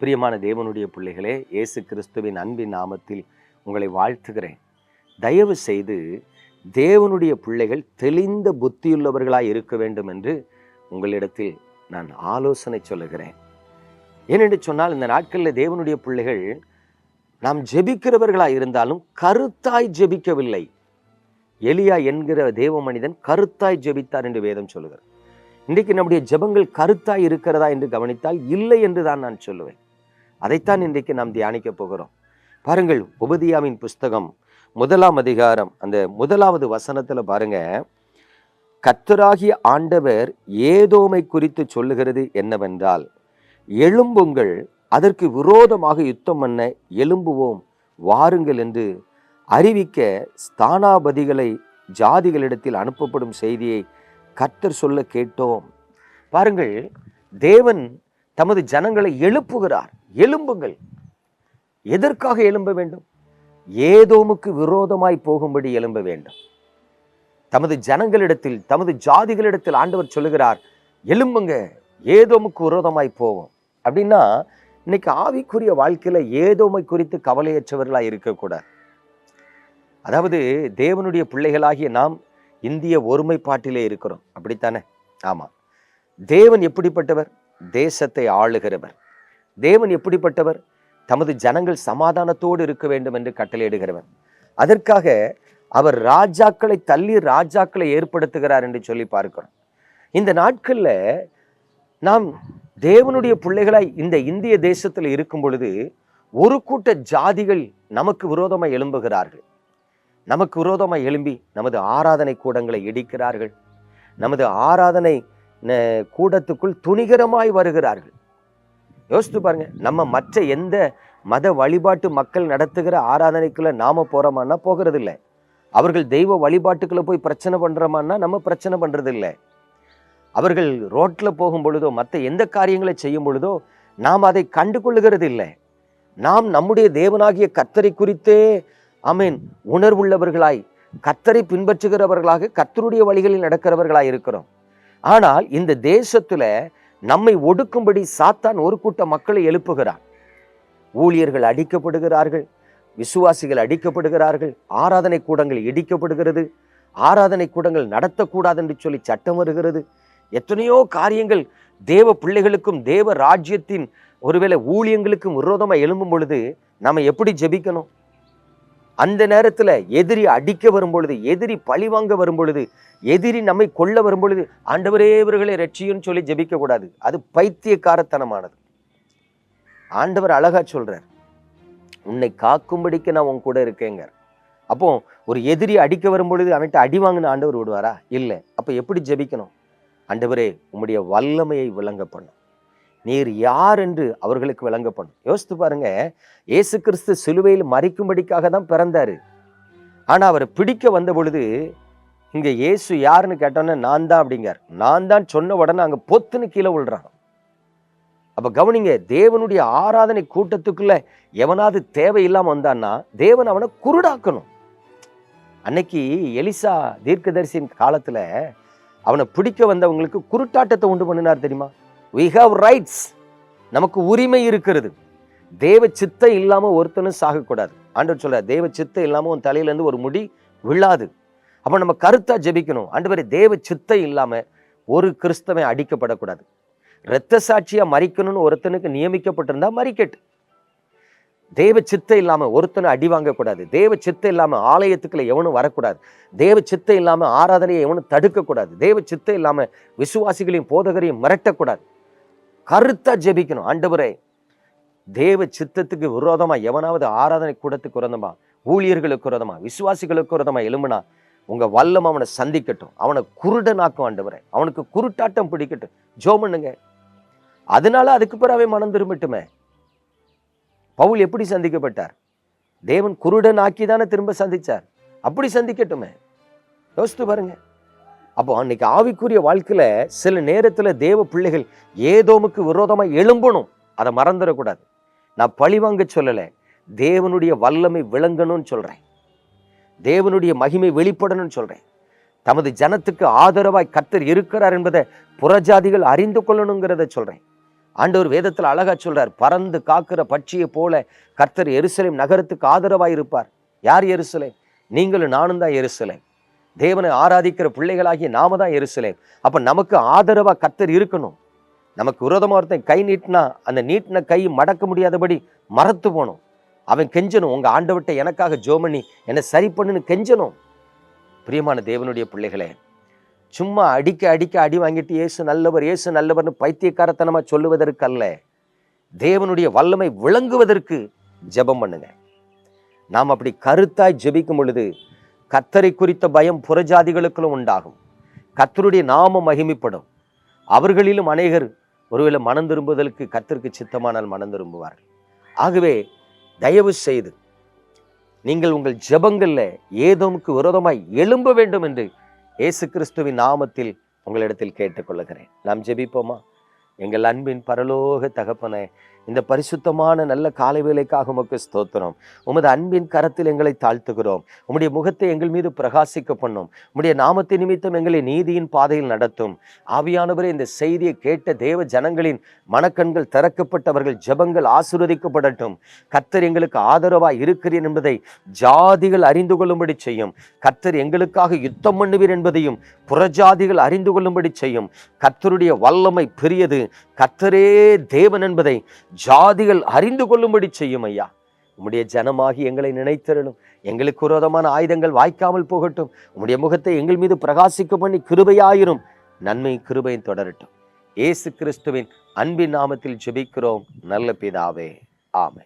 பிரியமான தேவனுடைய பிள்ளைகளே இயேசு கிறிஸ்துவின் அன்பின் நாமத்தில் உங்களை வாழ்த்துகிறேன். தயவு செய்து தேவனுடைய பிள்ளைகள் தெளிந்த புத்தியுள்ளவர்களாய் இருக்க வேண்டும் என்று உங்களிடத்தில் நான் ஆலோசனை சொல்லுகிறேன். ஏனென்று சொன்னால் இந்த நாட்களில் தேவனுடைய பிள்ளைகள் நாம் ஜெபிக்கிறவர்களாய் இருந்தாலும் கருத்தாய் ஜெபிக்கவில்லை. எலியா என்கிற தேவ மனிதன் கருத்தாய் ஜெபித்தார் என்று வேதம் சொல்லுகிறார் இன்றைக்கு நம்முடைய ஜெபங்கள் கருத்தாய் இருக்கிறதா என்று கவனித்தால் இல்லை என்று தான் நான் சொல்லுவேன். அதைத்தான் இன்றைக்கு நாம் தியானிக்க போகிறோம். பாருங்கள் உபதியாவின் புஸ்தகம் முதலாம் அதிகாரம். அந்த முதலாவது வசனத்தில் பாருங்க கத்தராகிய ஆண்டவர் ஏதோமை குறித்து சொல்லுகிறது என்னவென்றால் எழும்புங்கள் அதற்கு விரோதமாக யுத்தம் பண்ண எழும்புவோம் வாருங்கள் என்று அறிவிக்க ஸ்தானாபதிகளை ஜாதிகளிடத்தில் அனுப்பப்படும் செய்தியை கர்த்தர் சொல்ல கேட்டோம். பாருங்கள் தேவன் தமது ஜனங்களை எழுப்புகிறார். எழும்புங்கள் எதற்காக எழும்ப வேண்டும்? ஏதோமுக்கு விரோதமாய் போகும்படி எழும்ப வேண்டும். தமது ஜனங்களிடத்தில் தமது ஜாதிகளிடத்தில் ஆண்டவர் சொல்லுகிறார் எழும்புங்க ஏதோமுக்கு விரோதமாய் போவோம் அப்படின்னா இன்னைக்கு ஆவிக்குரிய வாழ்க்கையில ஏதோமை குறித்து கவலையற்றவர்களாய் இருக்கக்கூடாது. அதாவது தேவனுடைய பிள்ளைகளாகிய நாம் இந்திய ஒருமைப்பாட்டிலே இருக்கிறோம். அப்படித்தானே? ஆமா. தேவன் எப்படிப்பட்டவர்? தேசத்தை ஆளுகிறவர். தேவன் எப்படிப்பட்டவர்? தமது ஜனங்கள் சமாதானத்தோடு இருக்க வேண்டும் என்று கட்டளையிடுகிறவர். அதற்காக அவர் ராஜாக்களை தள்ளி ராஜாக்களை ஏற்படுத்துகிறார் என்று சொல்லி பார்க்கிறோம். இந்த நாட்களில் நாம் தேவனுடைய பிள்ளைகளாய் இந்த இந்திய தேசத்தில் இருக்கும் பொழுது ஒரு கூட்ட ஜாதிகள் நமக்கு விரோதமாக எழும்புகிறார்கள். நமக்கு விரோதமாக எழும்பி நமது ஆராதனை கூடங்களை இடிக்கிறார்கள். நமது ஆராதனை கூடத்துக்குள் துணிகரமாய் வருகிறார்கள். யோசித்து பாருங்க நம்ம மற்ற எந்த மத வழிபாட்டு மக்கள் நடத்துகிற ஆராதனைக்குள்ள நாம போறோமான்னா போகிறது இல்லை அவர்கள் தெய்வ வழிபாட்டுக்குள்ள போய் பிரச்சனை பண்றோமான்னா நம்ம பிரச்சனை பண்றது இல்லை அவர்கள் ரோட்ல போகும் பொழுதோ மற்ற எந்த காரியங்களை செய்யும் பொழுதோ நாம் அதை கண்டு கொள்ளுகிறது இல்லை நாம் நம்முடைய தேவனாகிய கத்தரை குறித்தே அமீன் உணர்வுள்ளவர்களாய் கத்தரை பின்பற்றுகிறவர்களாக கத்தருடைய வழிகளில் நடக்கிறவர்களாய் இருக்கிறோம். ஆனால் இந்த தேசத்துல நம்மை ஒடுக்கும்படி சாத்தான் ஒரு கூட்ட மக்களை எழுப்புகிறான். ஊழியர்கள் அடிக்கப்படுகிறார்கள் விசுவாசிகள் அடிக்கப்படுகிறார்கள் ஆராதனை கூடங்கள் இடிக்கப்படுகிறது ஆராதனை கூடங்கள் நடத்தக்கூடாது என்று சொல்லி சட்டம் வருகிறது. எத்தனையோ காரியங்கள் தேவ பிள்ளைகளுக்கும் தேவ ராஜ்யத்தின் ஒருவேளை ஊழியங்களுக்கும் விரோதமாக எழும்பும் பொழுது நம்ம எப்படி ஜெபிக்கணும்? அந்த நேரத்தில் எதிரி அடிக்க வரும்பொழுது எதிரி பழி வாங்க எதிரி நம்மை கொல்ல வரும்பொழுது ஆண்டவரே இவர்களை ரட்சியும்னு சொல்லி ஜெபிக்கக்கூடாது அது பைத்தியக்காரத்தனமானது. ஆண்டவர் அழகா சொல்கிறார் உன்னை காக்கும்படிக்கு நான் உன் கூட இருக்கேங்க அப்போ ஒரு எதிரி அடிக்க வரும்பொழுது அவன்கிட்ட அடி வாங்கின ஆண்டவர் விடுவாரா இல்லை. அப்போ எப்படி ஜெபிக்கணும்? ஆண்டவரே உம்முடைய வல்லமையை விளங்க பண்ணும் நீர் யார் என்று அவர்களுக்கு விளங்கப்படும். யோசித்து பாருங்க இயேசு கிறிஸ்து சிலுவையில் மறிக்கும்படிக்காக தான் பிறந்தாரு. ஆனா அவரை பிடிக்க வந்த பொழுது இங்க இயேசு யாருன்னு கேட்டோன்னே நான் தான் அப்படிங்கார் நான் தான் சொன்ன உடனே அங்க பொத்துன்னு கீழே விழுறான் அப்ப கவனிங்க தேவனுடைய ஆராதனை கூட்டத்துக்குள்ள எவனாவது தேவையில்லாம வந்தான்னா தேவன் அவனை குருடாக்கணும். அன்னைக்கு எலிசா தீர்க்கதரிசியின் காலத்துல அவனை பிடிக்க வந்தவங்களுக்கு குருட்டாட்டத்தை உண்டு பண்ணினார் தெரியுமா? வி have ரைட்ஸ் நமக்கு உரிமை இருக்கிறது. தேவ சித்தம் இல்லாமல் ஒருத்தனும் சாகக்கூடாது. ஆண்டவர் சொல்றார் தேவ சித்தம் இல்லாமல் உன் தலையிலேருந்து ஒரு முடி விழாது. அப்ப நம்ம கருத்தா ஜெபிக்கணும். ஆண்டவரே தேவ சித்தை இல்லாம ஒரு கிறிஸ்தவன் அடிக்கப்படக்கூடாது. இரத்த சாட்சியா மறிக்கணும்னு ஒருத்தனுக்கு நியமிக்கப்பட்டிருந்தா மறிக்கட்டு தேவ சித்த இல்லாம ஒருத்தனை அடி வாங்கக்கூடாது. தேவ சித்தம் இல்லாமல் ஆலயத்துக்குள்ள எவனும் வரக்கூடாது. தேவ சித்தம் இல்லாமல் ஆராதனையை எவனும் தடுக்கக்கூடாது. தேவ சித்தை இல்லாமல் விசுவாசிகளையும் போதகரையும் மிரட்டக்கூடாது. கருத்தா ஜெபிக்கணும். ஆண்டவரே தேவ சித்தத்துக்கு விரோதமா எவனாவது ஆராதனை கூடத்துக்கு விரோதமா ஊழியர்களுக்கு விரோதமா விசுவாசிகளுக்கு விரோதமா எழும்புனா உங்க வல்லம் அவனை சந்திக்கட்டும். அவனை குருடனாக்கும் ஆண்டவரே. அவனுக்கு குருட்டாட்டம் பிடிக்கட்டும். ஜோ பண்ணுங்க. அதனால அதுக்கு பிறகு மனம் திரும்பட்டுமே. பவுல் எப்படி சந்திக்கப்பட்டார்? தேவன் குருடன் ஆக்கி தானே திரும்ப சந்திச்சார். அப்படி சந்திக்கட்டுமே. யோசித்து பாருங்க. அப்போ அன்னைக்கு ஆவிக்குரிய வாழ்க்கையில சில நேரத்துல தேவ பிள்ளைகள் ஏதோமுக்கு விரோதமா எழும்பணும். அதை மறந்துடக்கூடாது. நான் பழிவாங்க சொல்லலை. தேவனுடைய வல்லமை விளங்கணும்னு சொல்றேன். தேவனுடைய மகிமை வெளிப்படணும்னு சொல்றேன். தமது ஜனத்துக்கு ஆதரவாய் கர்த்தர் இருக்கிறார் என்பதை புறஜாதிகள் அறிந்து கொள்ளணுங்கிறத சொல்றேன். ஆண்டவர் வேதத்தில் அழகா சொல்றார். பறந்து காக்கிற பட்சியை போல கர்த்தர் எருசலேம் நகரத்துக்கு ஆதரவாய் இருப்பார் யார் எருசலேம்? நீங்களும் நானும் தான் எருசலேம். தேவனை ஆராதிக்கிற பிள்ளைகளாகிய நாம தான் எருசலேம். அப்போ நமக்கு ஆதரவா கத்தர் இருக்கணும். நமக்கு விரோதமாக ஒருத்தன் கை நீட்டினா அந்த நீட்டின கை மடக்க முடியாதபடி மறத்து போகணும். அவன் கெஞ்சணும் உங்க ஆண்டவட்டை எனக்காக ஜோமணி என்னை சரி பண்ணுன்னு கெஞ்சணும். பிரியமான தேவனுடைய பிள்ளைகளே சும்மா அடிக்க அடிக்க அடி வாங்கிட்டு இயேசு நல்லவர் இயேசு நல்லவர்னு பைத்தியக்காரத்தனமா சொல்லுவதற்கு அல்ல தேவனுடைய வல்லமை விளங்குவதற்கு ஜெபம் பண்ணுங்க. நாம் அப்படி கருத்தாய் ஜெபிக்கும் பொழுது கத்தரை குறித்த பயம் புறஜாதிகளுக்குள்ளும் உண்டாகும். கத்தருடைய நாமம் மகிமைப்படும். அவர்களிலும் அநேகர் ஒருவேளை மனம் திரும்புவதற்கு கத்தருக்கு சித்தமானால் மனம் திரும்புவார்கள். ஆகவே தயவு செய்து நீங்கள் உங்கள் ஜெபங்கள்ல ஏதோமுக்கு விரோதமாய் எழும்ப வேண்டும் என்று இயேசு கிறிஸ்துவின் நாமத்தில் உங்களிடத்தில் கேட்டுக்கொள்ளுகிறேன் நாம் ஜெபிப்போமா? எங்கள் அன்பின் பரலோக தகப்பனை இந்த பரிசுத்தமான நல்ல காலை வேலைக்காக உமக்கு ஸ்தோத்திரம். உமது அன்பின் கரத்தில் எங்களை தாழ்த்துகிறோம். உம்முடைய முகத்தை எங்கள் மீது பிரகாசிக்க பண்ணும். உம்முடைய நாமத்தை நிமித்தம் எங்களை நீதியின் பாதையில் நடத்தும். ஆவியானவரே இந்த செய்தியை கேட்ட தேவ ஜனங்களின் மனக்கண்கள் திறக்கப்பட்டவர்கள் ஜெபங்கள் ஆசீர்வதிக்கப்படட்டும். கர்த்தர் எங்களுக்கு ஆதரவாக இருக்கிறீர் என்பதை ஜாதிகள் அறிந்து கொள்ளும்படி செய்யும். கர்த்தர் எங்களுக்காக யுத்தம் பண்ணுவீர் என்பதையும் புறஜாதிகள் அறிந்து கொள்ளும்படி செய்யும். கர்த்தருடைய வல்லமை பெரியது. கர்த்தரே தேவன் என்பதை ஜாதிகள் அறிந்து கொள்ளும்படி செய்யும் ஐயா. உம்முடைய ஜனமாகி எங்களை நினைத்தருளும் எங்களுக்கு விரோதமான ஆயுதங்கள் வாய்க்காமல் போகட்டும். உம்முடைய முகத்தை எங்கள் மீது பிரகாசிக்க பண்ணி கிருபையாயிரும். நன்மை கிருபையும் தொடரட்டும். ஏசு கிறிஸ்துவின் அன்பின் நாமத்தில் ஜெபிக்கிறோம். நல்ல பிதாவே. ஆமை